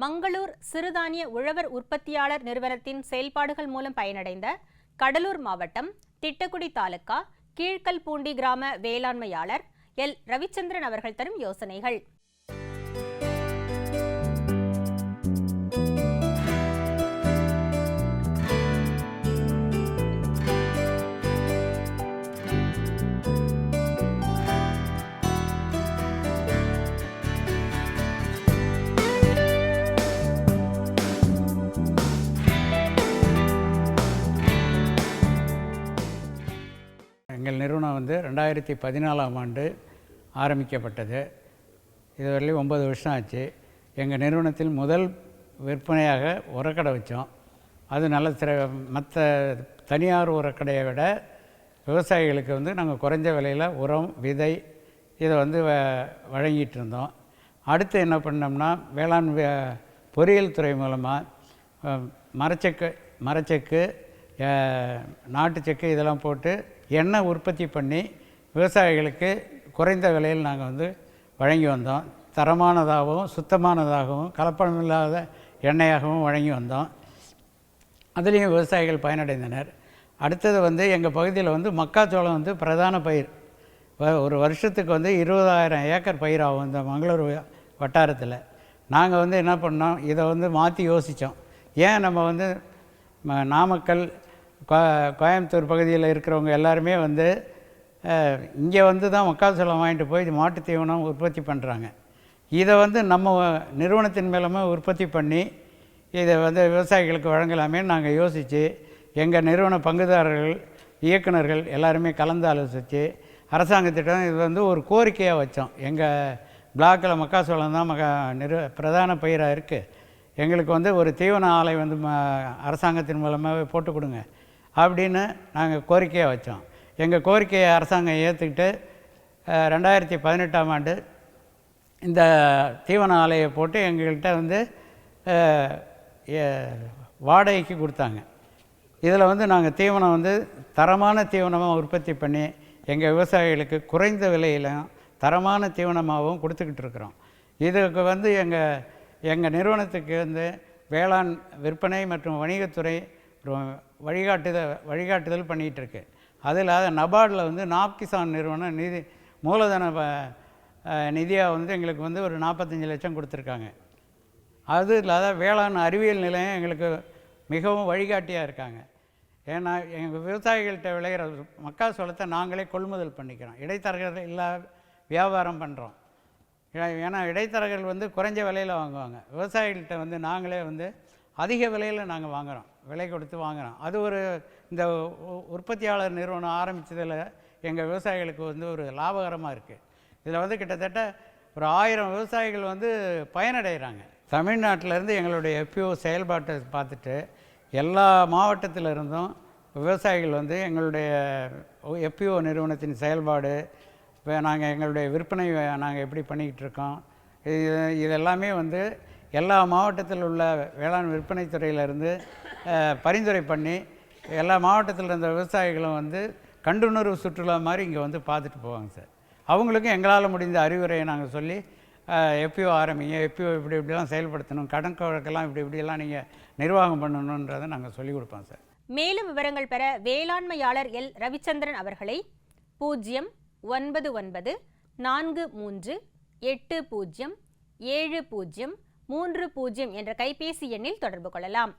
மங்களூர் சிறுதானிய உழவர் உற்பத்தியாளர் நிறுவனத்தின் செயல்பாடுகள் மூலம் பயனடைந்த கடலூர் மாவட்டம் திட்டக்குடி தாலுகா கீழ்கல்பூண்டி கிராம வேளாண்மையாளர் எல். ரவிச்சந்திரன் அவர்கள் தரும் யோசனைகள். எங்கள் நிறுவனம் வந்து ரெண்டாயிரத்தி பதினாலாம் ஆண்டு ஆரம்பிக்கப்பட்டது. இதுவரையிலும் ஒம்பது வருஷம் ஆச்சு. எங்கள் நிறுவனத்தில் முதல் விற்பனையாக உரக்கடை வச்சோம். அது நல்ல சிற மற்ற தனியார் உரக்கடையை விட விவசாயிகளுக்கு வந்து நாங்கள் குறைஞ்ச விலையில் உரம் விதை இதை வந்து வ- வழங்கிட்டு இருந்தோம். அடுத்து என்ன பண்ணோம்னா வேளாண் பொறியியல் துறை மூலமாக மரச்செக்கு மரச்செக்கு நாட்டு செக்கு இதெல்லாம் போட்டு எண்ணெய் உற்பத்தி பண்ணி விவசாயிகளுக்கு குறைந்த விலையில் நாங்கள் வந்து வழங்கி வந்தோம். தரமானதாகவும் சுத்தமானதாகவும் கலப்படம் இல்லாத எண்ணெயாகவும் வழங்கி வந்தோம். அதுலேயும் விவசாயிகள் பயனடைந்தனர். அடுத்தது வந்து எங்கள் பகுதியில் வந்து மக்காச்சோளம் வந்து பிரதான பயிர். வ- ஒரு வருஷத்துக்கு வந்து இருபதாயிரம் ஏக்கர் பயிராகும் இந்த மங்களூர் வட்டாரத்தில். நாங்கள் வந்து என்ன பண்ணோம் இதை வந்து மாற்றி யோசித்தோம். ஏன் நம்ம வந்து ம- நாமக்கல் கோயம்புத்தூர் பகுதியில் இருக்கிறவங்க எல்லாருமே வந்து இங்கே வந்து தான் மக்காச்சோளம் வாங்கிட்டு போய் மாட்டுத் தீவனம் உற்பத்தி பண்ணுறாங்க இதை வந்து நம்ம நிறுவனத்தின் மூலமாக உற்பத்தி பண்ணி இதை வந்து விவசாயிகளுக்கு வழங்கலாமே நாங்கள் யோசித்து எங்கள் நிறுவன பங்குதாரர்கள் இயக்குனர்கள் எல்லாருமே கலந்து ஆலோசித்து அரசாங்கத்திடம் இது வந்து ஒரு கோரிக்கையாக வச்சோம். எங்கள் பிளாக்கில் மக்காசோளம் தான் மகா நிறு பிரதான பயிராக இருக்குது எங்களுக்கு வந்து ஒரு தீவன ஆலை வந்து ம அரசாங்கத்தின் மூலமாகவே போட்டு கொடுங்க. அப்படின்னு நாங்கள் கோரிக்கையாக வச்சோம். எங்கள் கோரிக்கையை அரசாங்கம் ஏற்றுக்கிட்டு ரெண்டாயிரத்தி பதினெட்டாம் ஆண்டு இந்த தீவன ஆலையை போட்டு எங்கள்கிட்ட வந்து வாடகைக்கு கொடுத்தாங்க. இதில் வந்து நாங்கள் தீவனம் வந்து தரமான தீவனமாக உற்பத்தி பண்ணி எங்கள் விவசாயிகளுக்கு குறைந்த விலையிலும் தரமான தீவனமாகவும் கொடுத்துக்கிட்டு இருக்கிறோம். இதுக்கு வந்து எங்கள் எங்கள் நிறுவனத்துக்கு வந்து வேளாண் விற்பனை மற்றும் வணிகத்துறை வழிகாட்டுதல் வழிகாட்டுதல் பண்ணிகிட்ருக்கு. அது இல்லாத நபார்டில் வந்து நாப்கிசான் நிறுவனம் நிதி மூலதன நிதியாக வந்து எங்களுக்கு வந்து ஒரு நாற்பத்தஞ்சு லட்சம் கொடுத்துருக்காங்க. அது இல்லாத வேளாண் அறிவியல் நிலையம் எங்களுக்கு மிகவும் வழிகாட்டியாக இருக்காங்க. ஏன்னா எங்கள் விவசாயிகள்கிட்ட விளையிற மக்காசோளத்தை நாங்களே கொள்முதல் பண்ணிக்கிறோம். இடைத்தரகர்கள் இல்லா வியாபாரம் பண்ணுறோம் ஏன்னா இடைத்தரகர்கள் வந்து குறைஞ்ச விலையில் வாங்குவாங்க. விவசாயிகள்கிட்ட வந்து நாங்களே வந்து அதிக விலையில் நாங்கள் வாங்குகிறோம் விலை கொடுத்து வாங்குகிறோம் அது ஒரு இந்த உ- உற்பத்தியாளர் நிறுவனம் ஆரம்பித்ததில் எங்கள் விவசாயிகளுக்கு வந்து ஒரு லாபகரமாக இருக்குது இதில் வந்து கிட்டத்தட்ட ஒரு ஆயிரம் விவசாயிகள் வந்து பயனடைகிறாங்க தமிழ்நாட்டிலேருந்து எங்களுடைய எஃப்பிஓ செயல்பாட்டை பார்த்துட்டு எல்லா மாவட்டத்தில் இருந்தும் விவசாயிகள் வந்து எங்களுடைய எஃப்பிஓ நிறுவனத்தின் செயல்பாடு இப்போ நாங்கள் எங்களுடைய விற்பனை நாங்கள் எப்படி பண்ணிக்கிட்டு இருக்கோம் இது இதெல்லாமே வந்து எல்லா மாவட்டத்தில் உள்ள வேளாண் விற்பனை துறையிலிருந்து பரிந்துரை பண்ணி எல்லா மாவட்டத்தில் இருந்த விவசாயிகளும் வந்து கண்டுணர்வு சுற்றுலா மாதிரி இங்கே வந்து பார்த்துட்டு போவாங்க சார். அவங்களுக்கும் எங்களால் முடிந்த அறிவுரையை நாங்கள் சொல்லி எப்பயோ ஆரம்பிங்க எப்பயோ இப்படி இப்படிலாம் செயல்படுத்தணும் கடன் வழக்கெல்லாம் இப்படி இப்படியெல்லாம் நீங்கள் நிர்வாகம் பண்ணணுன்றதை நாங்கள் சொல்லிக் கொடுப்போம் சார். மேலும் விவரங்கள் பெற வேளாண்மையாளர் எல். ரவிச்சந்திரன் அவர்களை பூஜ்ஜியம் ஒன்பது ஒன்பது நான்கு மூன்று எட்டு பூஜ்ஜியம் ஏழு பூஜ்ஜியம் மூன்று பூஜ்ஜியம் என்ற கைபேசி எண்ணில் தொடர்பு கொள்ளலாம்.